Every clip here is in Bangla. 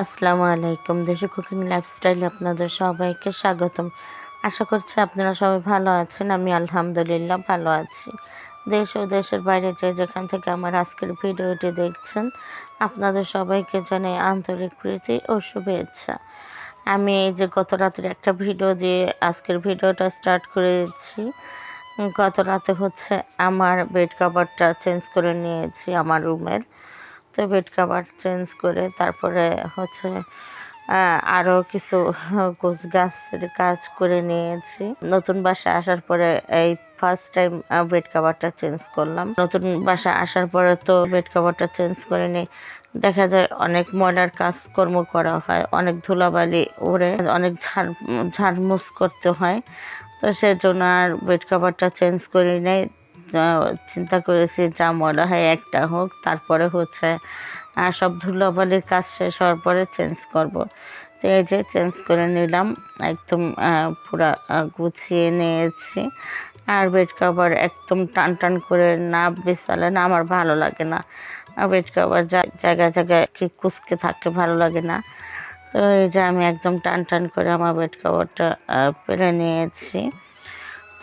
আসসালামু আলাইকুম। দেশি কুকিং লাইফস্টাইলে আপনাদের সবাইকে স্বাগতম। আশা করছি আপনারা সবাই ভালো আছেন, আমি আলহামদুলিল্লাহ ভালো আছি। দেশ ও দেশের বাইরে যে যেখান থেকে আমার আজকের ভিডিওটি দেখছেন, আপনাদের সবাইকে জানাই আন্তরিক প্রীতি ও শুভেচ্ছা। আমি এই যে গত রাতের একটা ভিডিও দিয়ে আজকের ভিডিওটা স্টার্ট করেছি। গত রাতে হচ্ছে আমার বেড কাভারটা চেঞ্জ করে নিয়েছি আমার রুমের তো বেড কাভার চেঞ্জ করে তারপরে হচ্ছে আরও কিছু গোছ গাছের কাজ করে নিয়েছি। নতুন বাসা আসার পরে এই ফার্স্ট টাইম বেড কাভারটা চেঞ্জ করলাম। নতুন বাসা আসার পরে তো বেড কাভারটা চেঞ্জ করে নিই। দেখা যায় অনেক ময়লার কাজকর্ম করা হয়, অনেক ধুলাবালি ওড়ে, অনেক ঝাড় ঝাড়মুছ করতে হয়। তো সেজন্য আর বেড কাভারটা চেঞ্জ করে নেই। চিন্তা করেছি, যা মনে হয় একটা হোক, তারপরে হচ্ছে সব ধুলোবালির কাজ শেষ হওয়ার পরে চেঞ্জ করব। তো এই যে চেঞ্জ করে নিলাম, একদম পুরা গুছিয়ে নিয়েছি। আর বেড কভার একদম টান টান করে না বিছালে না আমার ভালো লাগে না। বেড কাভার জায়গায় জায়গায় কি কুচকে থাকলে ভালো লাগে না। তো এই যে আমি একদম টান টান করে আমার বেড কভারটা পেরে নিয়েছি।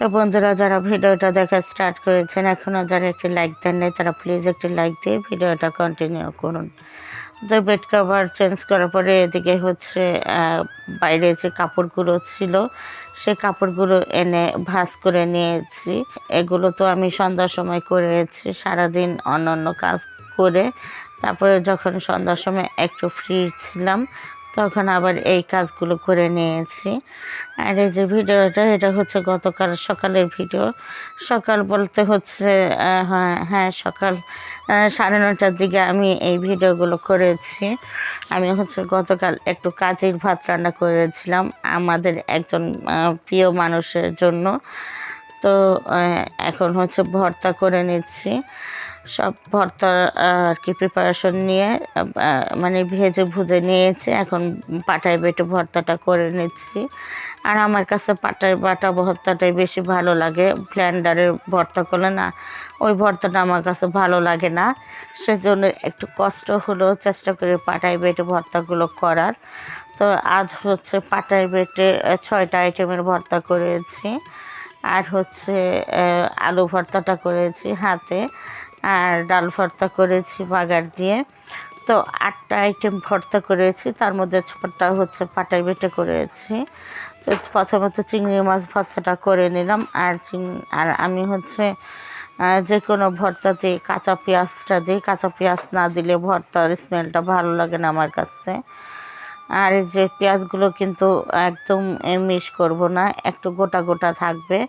তো বন্ধুরা যারা ভিডিওটা দেখা স্টার্ট করেছেন এখনও যারা একটি লাইক দেন নাই, তারা প্লিজ একটি লাইক দিয়ে ভিডিওটা কন্টিনিউ করুন। তো বেড কাভার চেঞ্জ করার পরে এদিকে হচ্ছে বাইরে যে কাপড়গুলো ছিল, সে কাপড়গুলো এনে ভাঁজ করে নিয়েছি। এগুলো তো আমি সন্ধ্যার সময় করেছি, সারাদিন অন্য অন্য কাজ করে। তারপরে যখন সন্ধ্যার সময় একটু ফ্রি ছিলাম তখন আবার এই কাজগুলো করে নিয়েছি। আর এই যে ভিডিওটা, এটা হচ্ছে গতকাল সকালের ভিডিও। সকাল বলতে হচ্ছে হ্যাঁ হ্যাঁ সকাল সাড়ে নটার দিকে আমি এই ভিডিওগুলো করেছি। আমি হচ্ছে গতকাল একটু কাজের ভাত রান্না করেছিলাম আমাদের একজন প্রিয় মানুষের জন্য। তো এখন হচ্ছে ভর্তা করে নিচ্ছি। সব ভর্তা আর কি প্রিপারেশন নিয়ে মানে ভেজে ভুজে নিয়েছি। এখন পাটায় বেটে ভর্তাটা করে নিচ্ছি। আর আমার কাছে পাটায় বাটা ভর্তাটাই বেশি ভালো লাগে। ব্লেন্ডারের ভর্তা করলে না, ওই ভর্তাটা আমার কাছে ভালো লাগে না। সেজন্য একটু কষ্ট হলেও চেষ্টা করি পাটায় বেটে ভর্তাগুলো করার। তো আজ হচ্ছে পাটায় বেটে ছয়টা আইটেমের ভর্তা করেছি। আর হচ্ছে আলু ভর্তাটা করেছি হাতে। আর ডাল ভর্তা করেছি বাগার দিয়ে। তো আটটা আইটেম ভর্তা করেছি, তার মধ্যে ছোটটা হচ্ছে পাটাই বেটে করেছি। তো প্রথমে তো চিংড়ি মাছ ভর্তাটা করে নিলাম, আর চিং, আর আমি হচ্ছে যে কোনো ভর্তাতে কাঁচা পেঁয়াজটা দিই। কাঁচা পেঁয়াজ না দিলে ভর্তার স্মেলটা ভালো লাগে না আমার কাছে। আর যে পেঁয়াজগুলো কিন্তু একদম মিশ করব না, একটু গোটা গোটা থাকবে।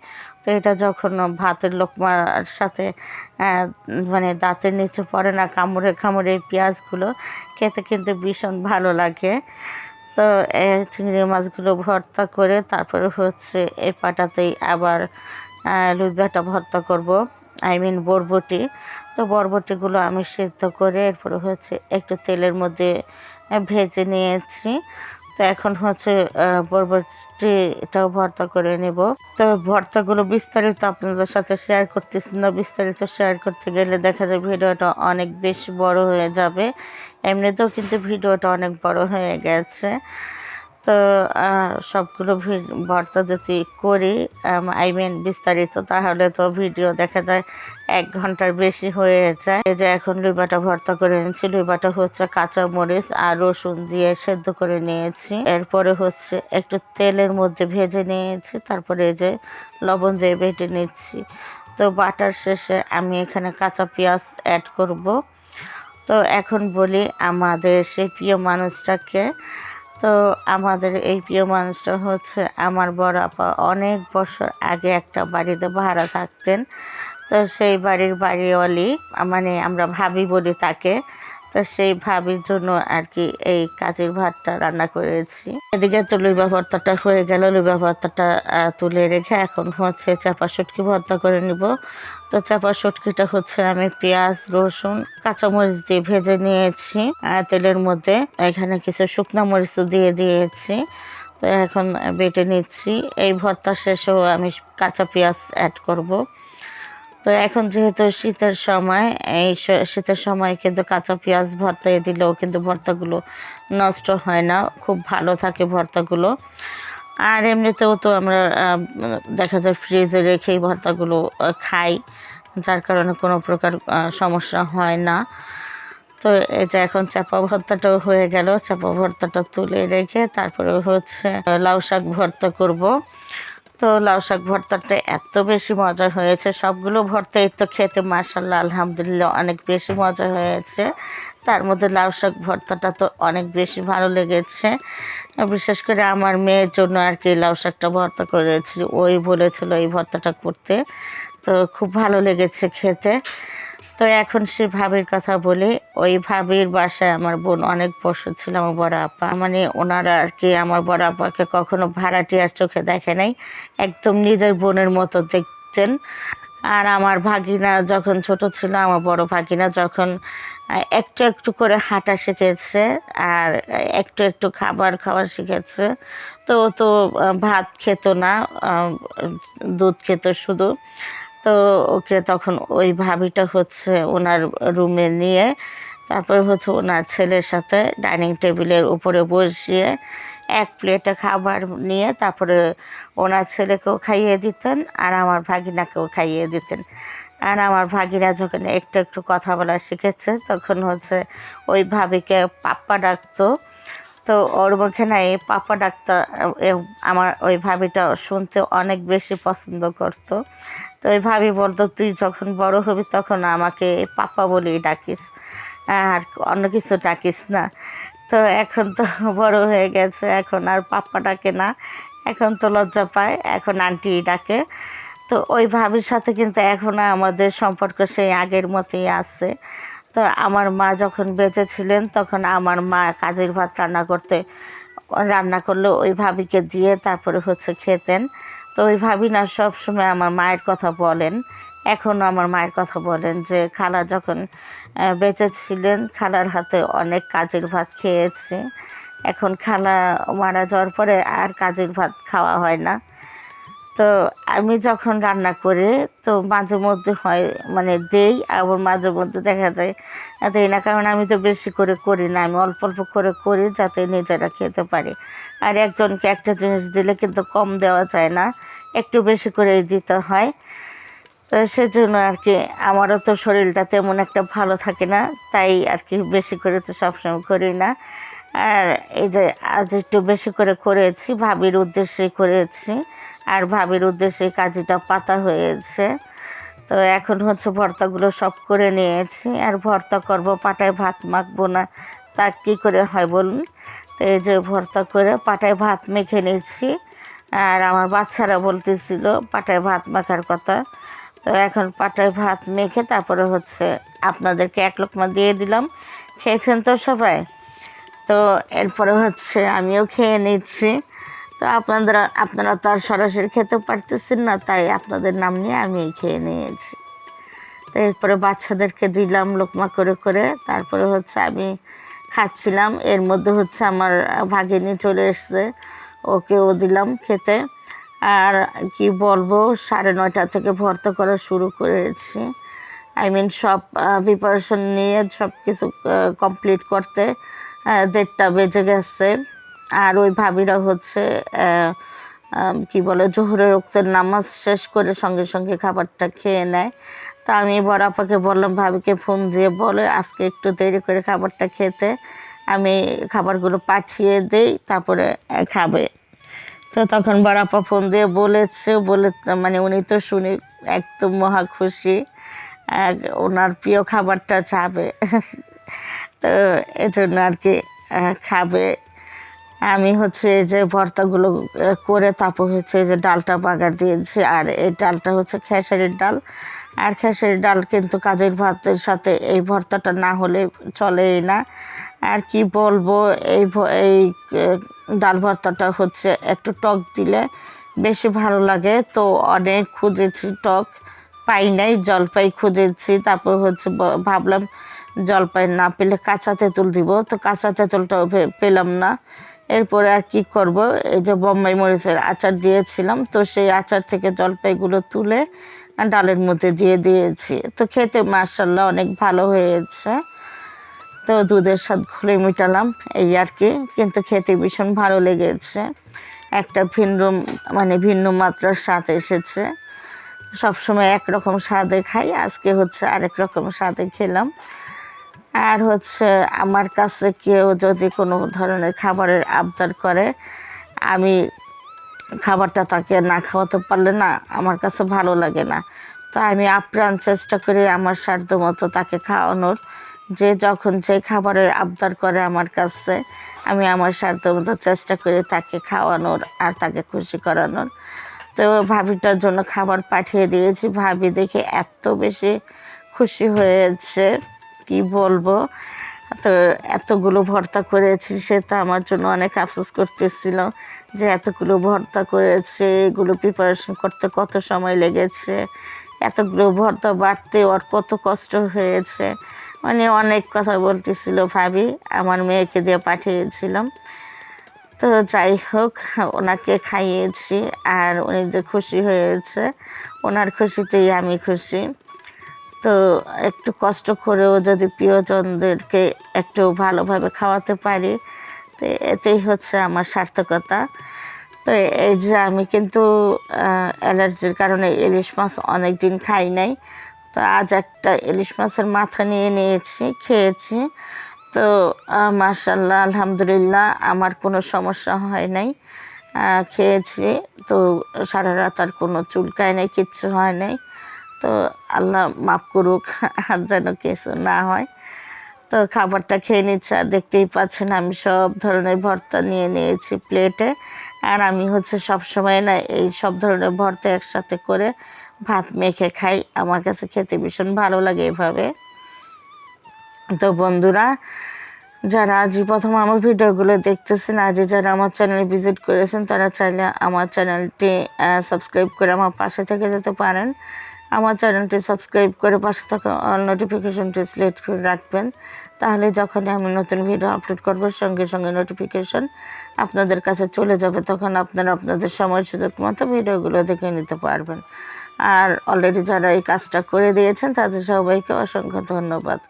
তো এটা যখন ভাতের লোকমার সাথে মানে দাঁতের নিচে পড়ে না কামড়ে কামড়ে পেঁয়াজগুলো, খেতে কিন্তু ভীষণ ভালো লাগে। তো এ চিংড়ি মাছগুলো ভর্তা করে তারপরে হচ্ছে এই পাটাতেই আবার লুইবাটা ভর্তা করব। আই মিন বরবটি। তো বরবটিগুলো আমি সিদ্ধ করে এরপরে হচ্ছে একটু তেলের মধ্যে ভেজে নিয়েছি। তো এখন হচ্ছে বরবটিটাও ভর্তা করে নেব। তো ভর্তাগুলো বিস্তারিত আপনাদের সাথে শেয়ার করতেছি না। বিস্তারিত শেয়ার করতে গেলে দেখা যায় ভিডিওটা অনেক বেশি বড় হয়ে যাবে। এমনিতেও কিন্তু ভিডিওটা অনেক বড় হয়ে গেছে। তো সবগুলো ভর্তা যদি করি আই মিন বিস্তারিত, তাহলে তো ভিডিও দেখা যায় এক ঘণ্টার বেশি হয়ে যায়। এই যে এখন লুইবাটা ভর্তা করে নিয়েছি লুইবাটা হচ্ছে কাঁচা মরিচ আর রসুন দিয়ে সেদ্ধ করে নিয়েছি। এরপরে হচ্ছে একটু তেলের মধ্যে ভেজে নিয়েছি, তারপরে এই যে লবণ দিয়ে বেটে নিচ্ছি। তো বাটার শেষে আমি এখানে কাঁচা পেঁয়াজ অ্যাড করব। তো এখন বলি আমাদের সেই প্রিয় মানুষটাকে তো আমাদের এই প্রিয় মানুষটা হচ্ছে আমার বড় আপা। অনেক বছর আগে একটা বাড়িতে ভাড়া থাকতেন। তো সেই বাড়ির বাড়িওয়ালি মানে আমরা ভাবি বলি তাকে। তো সেই ভাবির জন্য আর কি এই কাজের ভাতটা রান্না করেছি। এদিকে তো লুইবা ভর্তাটা হয়ে গেল। লুইবা ভর্তাটা তুলে রেখে এখন হচ্ছে চাপা শুটকি ভর্তা করে নিব। তো চাপা শুটকিটা হচ্ছে আমি পেঁয়াজ, রসুন, কাঁচামরিচ দিয়ে ভেজে নিয়েছি। তেলের মধ্যে এখানে কিছু শুকনো মরিচ দিয়ে দিয়েছি। তো এখন বেটে নিচ্ছি। এই ভর্তা শেষেও আমি কাঁচা পেঁয়াজ অ্যাড করব। তো এখন যেহেতু শীতের সময়, এই শীতের সময় কিন্তু কাঁচা পেঁয়াজ ভর্তা দিলেও কিন্তু ভর্তাগুলো নষ্ট হয় না। খুব ভালো থাকে ভর্তাগুলো। আর এমনিতেও তো আমরা দেখা যায় ফ্রিজে রেখেই ভর্তাগুলো খাই, যার কারণে কোনো প্রকার সমস্যা হয় না। তো এই যে এখন চাপা ভর্তাটাও হয়ে গেল, চাপা ভর্তাটা তুলে রেখে তারপরে হচ্ছে লাউ শাক ভর্তা করব। তো লাউ শাক ভর্তাটা এত বেশি মজা হয়েছে, সবগুলো ভর্তাই তো খেতে মার্শাল্লাহ আলহামদুলিল্লাহ অনেক বেশি মজা হয়েছে। তার মধ্যে লাউ শাক ভর্তাটা তো অনেক বেশি ভালো লেগেছে। বিশেষ করে আমার মেয়ের জন্য আর কি লাউ শাকটা ভর্তা করেছিল ওই বলেছিল এই ভর্তাটা করতে। তো খুব ভালো লেগেছে খেতে। তো এখন সে ভাবির কথা বলি, ওই ভাবির বাসায় আমার বোন অনেক বছর ছিল, আমার বড় আপা। মানে ওনারা আর কি আমার বড় আপাকে কখনো ভাড়াটিয়ার চোখে দেখে নাই, একদম নিজের বোনের মতো দেখতেন। আর আমার ভাগিনা যখন ছোট ছিল, আমার বড় ভাগিনা যখন একটু একটু করে হাঁটা শিখেছে আর একটু একটু খাবার খাওয়া শিখেছে। তো ও তো ভাত খেত না দুধ খেত শুধু। তো ওকে তখন ওই ভাবিটা হচ্ছে ওনার রুমে নিয়ে, তারপর হচ্ছে ওনার ছেলের সাথে ডাইনিং টেবিলের উপরে বসিয়ে এক প্লেটে খাবার নিয়ে তারপরে ওনার ছেলেকেও খাইয়ে দিতেন আর আমার ভাগিনাকেও খাইয়ে দিতেন। আর আমার ভাগিনা যখন একটু একটু কথা বলা শিখেছে, তখন হচ্ছে ওই ভাবিকে পাপ্পা ডাকতো। তো ওর মুখে না এই পাপা ডাক্তার আমার ওই ভাবিটা শুনতে অনেক বেশি পছন্দ করতো। তো ওই ভাবি বলতো, তুই যখন বড় হবি তখন আমাকে পাপা বলেই ডাকিস, আর অন্য কিছু ডাকিস না। তো এখন তো বড় হয়ে গেছে, এখন আর পাপ্পা ডাকে না। এখন তো লজ্জা পায়, এখন আন্টি ডাকে। তো ওই ভাবির সাথে কিন্তু এখনও আমাদের সম্পর্ক সেই আগের মতোই আছে। তো আমার মা যখন বেঁচে ছিলেন, তখন আমার মা কাজের ভাত রান্না করতে, রান্না করলে ওই ভাবিকে দিয়ে তারপরে হচ্ছে খেতেন। তো ওই ভাবি না সবসময় আমার মায়ের কথা বলেন। এখনও আমার মায়ের কথা বলেন যে, খালা যখন বেঁচে ছিলেন, খালার হাতে অনেক কাজের ভাত খেয়েছি। এখন খালা মারা যাওয়ার পরে আর কাজের ভাত খাওয়া হয় না। তো আমি যখন রান্না করি, তো মাঝে মধ্যে হয় মানে দেই, আবার মাঝে মধ্যে দেখা যায়, দেই না, কারণ আমি তো বেশি করে করি না, আমি অল্প অল্প করে করি যাতে নিজেরা খেতে পারি। আর একজনকে একটা জিনিস দিলে কিন্তু কম দেওয়া যায় না, একটু বেশি করে দিতে হয়। তো সেজন্য আর কি, আমারও তো শরীরটা তেমন একটা ভালো থাকে না, তাই আর কি বেশি করে তো সবসময় করি না। আর এই যে আজ একটু বেশি করে করেছি, ভাবির উদ্দেশ্যে করেছি আর ভাবির উদ্দেশ্যে কাজিটা পাতা হয়েছে। তো এখন হচ্ছে ভর্তাগুলো সব করে নিয়েছি। আর ভর্তা করব, পাটায় ভাত মাখবো না, তা কী করে হয় বলুন? তো এই যে ভর্তা করে পাটায় ভাত মেখে নিয়েছি। আর আমার বাচ্চারা বলতেছিল পাটায় ভাত মাখার কথা। তো এখন পাটায় ভাত মেখে তারপরে হচ্ছে আপনাদেরকে এক লোকমা দিয়ে দিলাম। খেয়েছেন তো সবাই? তো এরপরে হচ্ছে আমিও খেয়ে নিচ্ছি। তো আপনারা আপনারা তো আর সরাসরি খেতে পারতেছেন না, তাই আপনাদের নাম নিয়ে আমি খেয়ে নিয়েছি। তো এরপরে বাচ্চাদেরকে দিলাম লোকমা করে করে, তারপরে হচ্ছে আমি খাচ্ছিলাম। এর মধ্যে হচ্ছে আমার ভাগিনী চলে এসছে, ওকেও দিলাম খেতে। আর কি বলব, সাড়ে নয়টা থেকে ভর্তা করা শুরু করেছি। আই মিন সব প্রিপারেশন নিয়ে সব কিছু কমপ্লিট করতে দেড়টা বেজে গেছে। আর ওই ভাবিরা হচ্ছে কি বলে, জোহরের রক্তের নামাজ শেষ করে সঙ্গে সঙ্গে খাবারটা খেয়ে নেয়। তা আমি বড় আপাকে বললাম, ভাবিকে ফোন দিয়ে বলে, আজকে একটু দেরি করে খাবারটা খেতে, আমি খাবারগুলো পাঠিয়ে দেই, তারপরে খাবে। তো তখন বড় আপা ফোন দিয়ে বলেছে, বলে মানে উনি তো শুনে একদম মহা খুশি ওনার প্রিয় খাবারটা চাবে। তো এজন্য আর কি খাবে। আমি হচ্ছে এই যে ভর্তাগুলো করে তারপর হচ্ছে এই যে ডালটা বাগার দিয়েছি। আর এই ডালটা হচ্ছে খেসারির ডাল। আর খেসারির ডাল কিন্তু কাজের ভাতের সাথে এই ভর্তাটা না হলে চলেই না। আর কি বলব, এই এই ডাল ভর্তাটা হচ্ছে একটু টক দিলে বেশি ভালো লাগে। তো অনেক খুঁজেছি টক, পাই নাই, জলপাই খুঁজেছি। তারপর হচ্ছে ভাবলাম জলপাই না পেলে কাঁচা তেঁতুল দিব। তো কাঁচা তেঁতুলটাও পেলাম না। এরপরে আর কি করব? এই যে বোম্বাই মরিচের আচার দিয়েছিলাম, তো সেই আচার থেকে জলপাইগুলো তুলে ডালের মধ্যে দিয়ে দিয়েছি। তো খেতে মার্শাল্লাহ অনেক ভালো হয়েছে। তো দুধের স্বাদ খুলে মিটালাম, এই আর কি। কিন্তু খেতে ভীষণ ভালো লেগেছে। একটা ভিন্ন মানে ভিন্ন মাত্রার স্বাদ এসেছে। সবসময় একরকম স্বাদে খাই, আজকে হচ্ছে আরেক রকম স্বাদে খেলাম। আর হচ্ছে আমার কাছে কেউ যদি কোনো ধরনের খাবারের আবদার করে, আমি খাবারটা তাকে না খাওয়াতে পারলে না আমার কাছে ভালো লাগে না। তো আমি আপ্রাণ চেষ্টা করি আমার সাধ্য মতো তাকে খাওয়ানোর। যে যখন যে খাবারের আবদার করে আমার কাছে, আমি আমার সাধ্য মতো চেষ্টা করি তাকে খাওয়ানোর আর তাকে খুশি করানোর। তো ভাবিটার জন্য খাবার পাঠিয়ে দিয়েছি। ভাবি দেখে এত বেশি খুশি হয়েছে। কি বলব? তো এতগুলো ভর্তা করেছি, সে তো আমার জন্য অনেক আফসোস করতেছিল যে এতগুলো ভর্তা করেছে, এগুলো প্রিপারেশন করতে কত সময় লেগেছে, এতগুলো ভর্তা বাড়তে ওর কত কষ্ট হয়েছে। মানে অনেক কথা বলতেছিল ভাবি, আমার মেয়েকে দিয়ে পাঠিয়েছিলাম। তো যাই হোক, ওনাকে খাইয়েছি আর উনি যে খুশি হয়েছে, ওনার খুশিতেই আমি খুশি। তো একটু কষ্ট করেও যদি প্রিয়জনদেরকে একটু ভালোভাবে খাওয়াতে পারি, তো এতেই হচ্ছে আমার সার্থকতা। তো এই যে আমি কিন্তু অ্যালার্জির কারণে ইলিশ মাছ অনেক দিন খাই নাই। তো আজ একটা ইলিশ মাছের মাথা নিয়ে নিয়েছি, খেয়েছি। তো মার্শাল্লাহ আলহামদুলিল্লাহ, আমার কোনো সমস্যা হয় নাই। খেয়েছি। তো সারা রাত আর কোনো চুলকায় নাই, কিচ্ছু হয় নাই। তো আল্লাহ মাফ করুক, আর যেন কিছু না হয়। তো খাবারটা খেয়ে নিচ্ছে, আর দেখতেই পাচ্ছেন আমি সব ধরনের ভর্তা নিয়ে নিয়েছি প্লেটে। আর আমি হচ্ছে সব সময় না এই সব ধরনের ভর্তা একসাথে করে ভাত মেখে খাই। আমার কাছে খেতে ভীষণ ভালো লাগে এভাবে। তো বন্ধুরা, যারা আজই প্রথম আমার ভিডিওগুলো দেখতেছেন, আজই যারা আমার চ্যানেলে ভিজিট করেছেন, তারা চাইলে আমার চ্যানেলটি সাবস্ক্রাইব করে আমার পাশে থেকে যেতে পারেন। আমার চ্যানেলটি সাবস্ক্রাইব করে পাশে থাকা অল নোটিফিকেশনটি সিলেক্ট করে রাখবেন। তাহলে যখনই আমি নতুন ভিডিও আপলোড করব, সঙ্গে সঙ্গে নোটিফিকেশন আপনাদের কাছে চলে যাবে। তখন আপনারা আপনাদের সময় সুযোগ মতো ভিডিওগুলো দেখে নিতে পারবেন। আর অলরেডি যারা এই কাজটা করে দিয়েছেন, তাদের সবাইকে অসংখ্য ধন্যবাদ।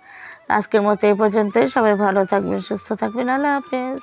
আজকের মতো এই পর্যন্তই। সবাই ভালো থাকবেন, সুস্থ থাকবেন। আল্লাহ হাফেজ।